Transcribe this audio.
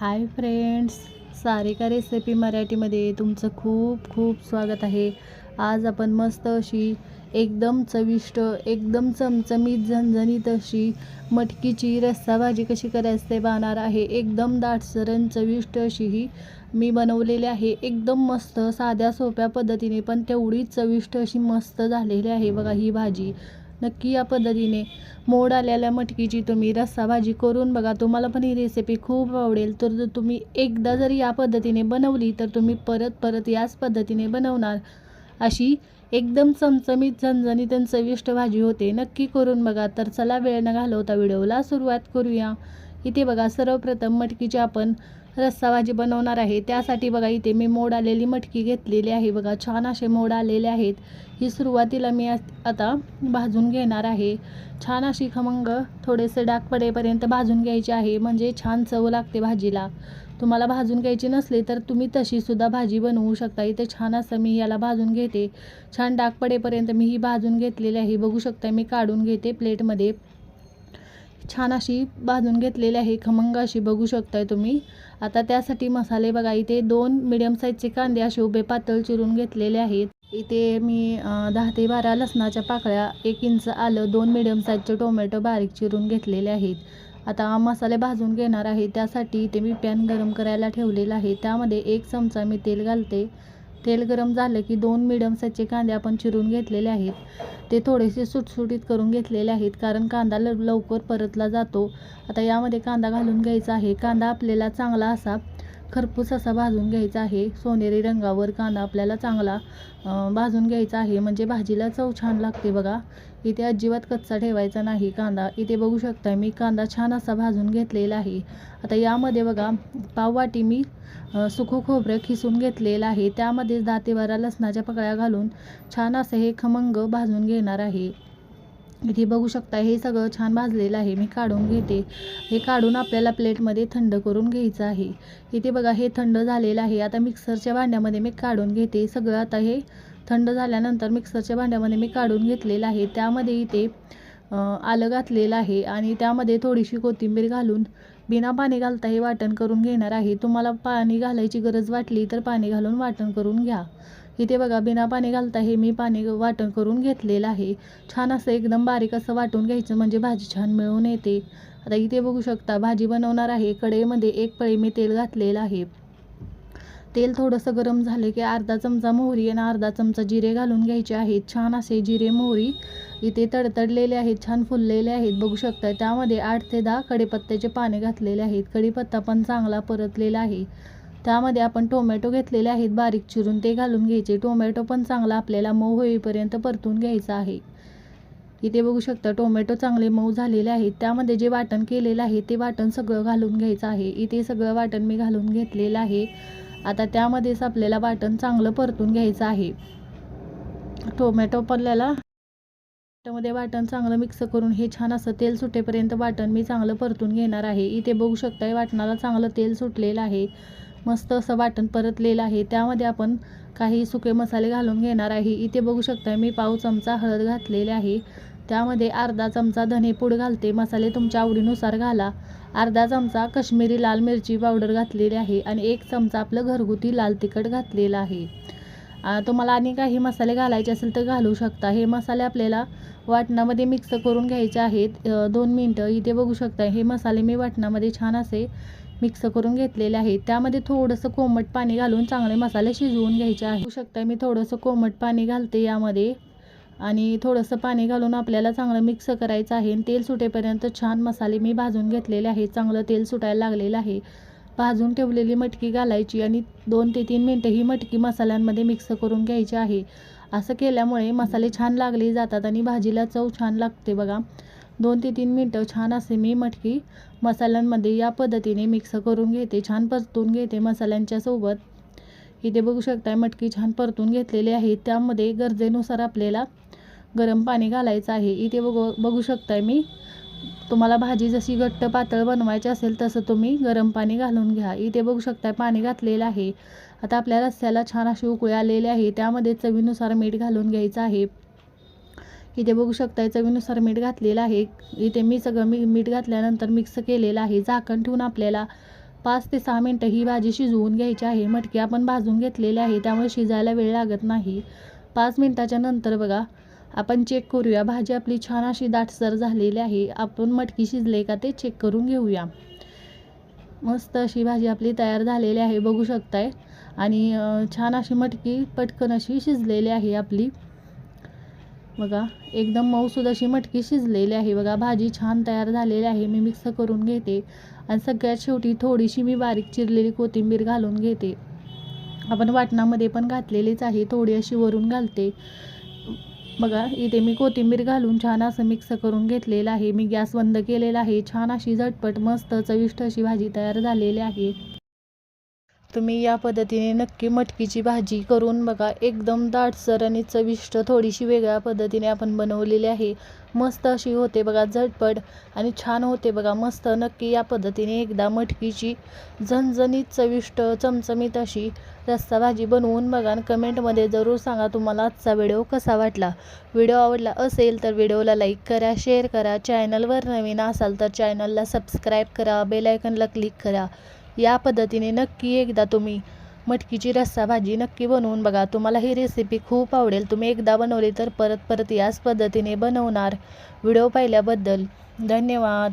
Hi friends Sarika recipe मराठीमध्ये तुमचं खूप खूप स्वागत आहे. आज आपण मस्त अशी एकदम चविष्ट एकदम चमचमीत झणझणीत अशी मटकीची रस्सा भाजी कशी करायचं ते पाहणार आहे. एकदम दाटसरण चविष्ट अशी ही मी बनवलेली आहे. एकदम मस्त साध्या सोप्या पद्धतीने पण तेवढीच चविष्ट अशी मस्त झालेली आहे. बघा ही भाजी नक्की या पद्धतीने. मोड आलेल्या मटकीची तुम्ही रस्सा भाजी करून बघा. तुम्हाला पण ही रेसिपी खूप आवडेल. तर जर तुम्ही एकदा जरी या पद्धतीने बनवली तर तुम्ही परत परत याच पद्धतीने बनवणार. अशी एकदम चमचमीत झणझणीत आणि चविष्ट भाजी होते. नक्की करून बघा. तर चला वेळ न घालवता व्हिडिओला सुरुवात करूया. इथे बघा सर्वप्रथम मटकीची आपण रस्सा भाजी बनवणार आहे. त्यासाठी बघा इथे मी मोड आलेली मटकी घेतलेली आहे. बघा छान असे मोड आलेले आहेत. ही सुरुवातीला मी आता भाजून घेणार आहे. छान अशी खमंग थोडेसे डाग पडेपर्यंत भाजून घ्यायची आहे. म्हणजे छान चव लागते भाजीला. तुम्हाला भाजून घ्यायची नसली तर तुम्ही तशीसुद्धा भाजी बनवू शकता. इथे छान असं मी याला भाजून घेते. छान डाग पडेपर्यंत मी ही भाजून घेतलेली आहे. बघू शकता मी काढून घेते प्लेटमध्ये. छान अशी भाजून घेतलेली आहे खमंग अशी बघू शकताय तुम्ही. आता त्यासाठी मसाले बघा इथे दोन मिडियम साईजचे कांदे असे उभे पातळ चिरून घेतलेले आहेत. इथे मी दहा ते बारा लसणाच्या पाकळ्या एक इंच आलं दोन मिडियम साईजचे टोमॅटो बारीक चिरून घेतलेले आहेत. आता मसाले भाजून घेणार आहे त्यासाठी इथे मी पॅन गरम करायला ठेवलेला आहे. त्यामध्ये एक चमचा मी तेल घालते. तेल गरम झालं की दोन मिडियम साईजचे कांदे आपण चिरून घेतलेले आहेत. ते थोडेसे सुटसुटीत करून घेतलेले आहेत कारण कांदा ल लवकर परतला जातो. आता यामध्ये कांदा घालून घ्यायचा आहे. कांदा आपल्याला चांगला असा खरपूस असा भाजून घ्यायचा आहे. सोनेरी रंगावर कांदा आपल्याला चांगला भाजून घ्यायचा आहे. म्हणजे भाजीला चव छान लागते बघा. इथे अजिबात कच्चा ठेवायचा नाही कांदा. इथे बघू शकता मी कांदा छान असा भाजून घेतलेला आहे. आता यामध्ये बघा पाववाटी मी सुखं खोबरं खिसून घेतलेलं आहे. त्यामध्येच दातेवारा लसणाच्या पकळ्या घालून छान असं हे खमंग भाजून घेणार आहे. इथे बघू शकता हे सगळं छान भाजलेलं आहे. मी काढून घेते. हे काढून आपल्याला प्लेटमध्ये थंड करून घ्यायचं आहे. इथे बघा हे थंड झालेलं आहे. आता मिक्सरच्या भांड्यामध्ये मी काढून घेते. सगळं आता हे थंड झाल्यानंतर मिक्सरच्या भांड्यामध्ये मी काढून घेतलेलं आहे. त्यामध्ये इथे आलं घातलेलं आहे आणि त्यामध्ये थोडीशी कोथिंबीर घालून बिना पाणी घालता हे वाटण करून घेणार आहे. तुम्हाला पाणी घालायची गरज वाटली तर पाणी घालून वाटण करून घ्या. इथे बघा बिना पाणी घालता हे मी पाणी वाटण करून घेतलेलं आहे. छान असं एकदम बारीक असं वाटून घ्यायचं म्हणजे भाजी छान मिळून येते. आता इथे बघू शकता भाजी बनवणार आहे. कढईमध्ये एक पळी मी तेल घातलेलं आहे. तेल थोडंसं गरम झालं की अर्धा चमचा मोहरी आणि अर्धा चमचा जिरे घालून घ्यायचे आहेत. छान असे जिरे मोहरी इथे तडतडलेले आहेत छान फुललेले आहेत. बघू शकता त्यामध्ये आठ ते दहा कढीपत्त्याचे पाने घातलेले आहेत. कढीपत्ता पण चांगला परतलेला आहे. त्यामध्ये आपण टोमॅटो घेतलेले आहेत बारीक चिरून ते घालून घ्यायचे. टोमॅटो पण चांगला आपल्याला मऊ होईपर्यंत परतून घ्यायचा आहे. इथे बघू शकता टोमॅटो चांगले मऊ झालेले आहेत. त्यामध्ये जे वाटण केलेलं आहे ते वाटण सगळं घालून घ्यायचं आहे. इथे सगळं वाटण मी घालून घेतलेलं आहे. आता त्यामध्येच आपल्याला वाटण चांगलं परतून घ्यायचं आहे. टोमॅटो आपल्याला त्यामध्ये वाटण चांगलं मिक्स करून हे छान असं तेल सुटेपर्यंत वाटण मी चांगलं परतून घेणार आहे. इथे बघू शकता वाटणाला चांगलं तेल सुटलेलं आहे. मस्त असं वाटण परतलेलं आहे. त्यामध्ये आपण काही सुके मसाले घालून घेणार आहे. इथे बघू शकता मी पाव चमचा हळद घातलेले आहे. त्यामध्ये अर्धा चमचा धनेपूड घालते. मसाले तुमच्या आवडीनुसार घाला. अर्धा चमचा कश्मीरी लाल मिरची पावडर घातलेली आहे आणि एक चमचा आपलं घरगुती लाल तिखट घातलेलं आहे. तुम्हाला आणि काही मसाले घालायचे असेल तर घालू शकता. हे मसाले आपल्याला वाटणामध्ये मिक्स करून घ्यायचे आहेत. दोन मिनटं. इथे बघू शकता हे मसाले मी वाटणामध्ये छान असे मिक्स करून घेतलेले आहे. त्यामध्ये थोडंसं कोमट पाणी घालून चांगले मसाले शिजवून घ्यायचे आहे. बघू शकता मी थोडंसं कोमट पाणी घालते यामध्ये. आणि थोडंसं पाणी घालून आपल्याला चांगलं मिक्स करायचं आहे. आणि तेल सुटेपर्यंत छान मसाले मी भाजून घेतलेले आहे. चांगलं तेल सुटायला लागलेलं आहे. भाजून ठेवलेली मटकी घालायची आणि दोन ते तीन मिनटं ही मटकी मसाल्यांमध्ये मिक्स करून घ्यायची आहे. असं केल्यामुळे मसाले छान लागले जातात आणि भाजीला चव छान लागते बघा. दोन ते तीन मिनटं छान असे मी मटकी मसाल्यांमध्ये या पद्धतीने मिक्स करून घेते छान परतून घेते मसाल्यांच्या सोबत. इथे बघू शकताय मटकी छान परतून घेतलेली आहे. त्यामध्ये गरजेनुसार आपल्याला गरम पाणी घालायचं आहे. इथे बघू बघू शकताय मी. तुम्हाला भाजी जशी घट्ट पातळ बनवायची असेल तसं तुम्ही गरम पाणी घालून घ्या. इथे बघू शकताय पाणी घातलेलं आहे. आता आपल्या रस्स्याला छान अशी उकळी आलेली आहे. त्यामध्ये चवीनुसार मीठ घालून घ्यायचं आहे. इथे बघू शकता चवीनुसार मीठ घातलेलं आहे. इथे मी सगळं मी मीठ घातल्यानंतर मिक्स केलेलं आहे. झाकण ठेवून आपल्याला पाच ते सहा मिनटं ही भाजी शिजवून घ्यायची आहे. मटकी आपण भाजून घेतलेली आहे त्यामुळे शिजायला वेळ लागत नाही. पाच मिनटाच्या नंतर बघा आपण चेक करूया. भाजी आपली छान अशी दाटसर झालेली आहे. आपण मटकी शिजले का ते चेक करून घेऊया. मस्त अशी भाजी आपली तयार झालेली आहे बघू शकताय. आणि छान अशी मटकी पटकन अशी शिजलेली आहे आपली. बघा एकदम मऊसूद अशी मटकी शिजलेली आहे. बघा भाजी छान तयार झालेली आहे. मी मिक्स करून घेते. आणि सगळ्यात शेवटी थोडीशी मी बारीक चिरलेली कोथिंबीर घालून घेते. आपण वाटणामध्ये पण घातलेलीच आहे. थोडी अशी वरून घालते. बघा इथे मी कोथिंबीर घालून छान असं मिक्स करून घेतलेलं आहे. मी गॅस बंद केलेला आहे. छान अशी झटपट मस्त चविष्ट अशी भाजी तयार झालेली आहे. तुम्ही या पद्धतीने नक्की मटकीची भाजी करून बघा. एकदम दाटसर आणि चविष्ट थोडीशी वेगळ्या पद्धतीने आपण बनवलेली आहे. मस्त अशी होते बघा झटपट आणि छान होते बघा. मस्त नक्की या पद्धतीने एकदा मटकीची झणझणीत चविष्ट चमचमीत अशी रस्सा भाजी बनवून बघा आणि कमेंटमध्ये जरूर सांगा तुम्हाला आजचा व्हिडिओ कसा वाटला. व्हिडिओ आवडला असेल तर व्हिडिओला लाईक करा शेअर करा. चॅनलवर नवीन असाल तर चॅनलला सबस्क्राईब करा बेलायकनला क्लिक करा. या पद्धतीने नक्की एकदा तुम्ही मटकीची रस्सा भाजी नक्की बनवून बघा. तुम्हाला ही रेसिपी खूप आवडेल. तुम्ही एकदा बनवली तर परत परत याच पद्धतीने बनवणार. व्हिडिओ पाहिल्याबद्दल धन्यवाद.